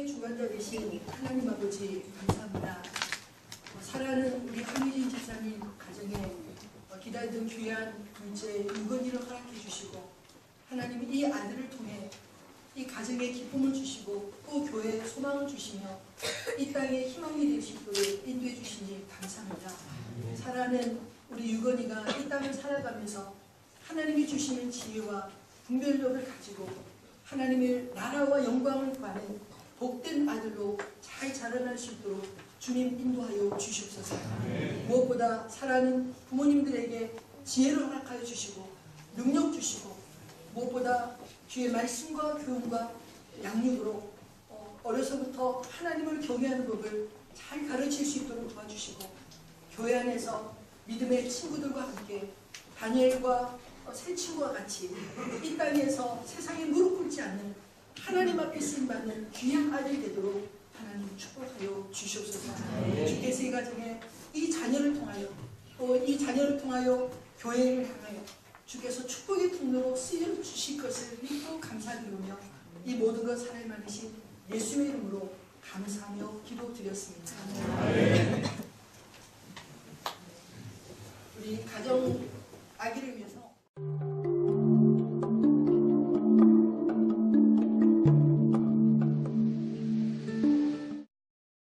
생명의 주관자 되신 하나님 아버지 감사합니다. 어, 사랑하는 우리 한유진 집사님 가정에 어, 기다리던 귀한 둘째 유건이를 허락해 주시고 하나님 이 아들을 통해 이 가정에 기쁨을 주시고 또 교회에 소망을 주시며 이 땅에 희망이 있도록 인도해 주시니 감사합니다. 사랑하는 우리 유건이가 이 땅을 살아가면서 하나님이 주시는 지혜와 분별력을 가지고 하나님의 나라와 영광을 구하는 복된 아들로 잘 자라날 수 있도록 주님 인도하여 주시옵소서. 무엇보다 사랑하는 부모님들에게 지혜를 허락하여 주시고 능력 주시고 무엇보다 주의 말씀과 교훈과 양육으로 어, 어려서부터 하나님을 경외하는 법을 잘 가르칠 수 있도록 도와주시고 교회 안에서 믿음의 친구들과 함께 다니엘과 어, 새 친구와 같이 이 땅에서 세상에 무릎 꿇지 않는 하나님 앞에 쓰임받는 귀한 아들이 되도록 하나님 축복하여 주시옵소서. 주께서 이 가정에 이 자녀를 통하여 또 이 자녀를 통하여 교회를 향하여 주께서 축복의 통로로 쓰여 주실 것을 믿고 감사드리며 이 모든 것 살아만이신 예수의 이름으로 감사하며 기도드렸습니다. 우리 가정 아기를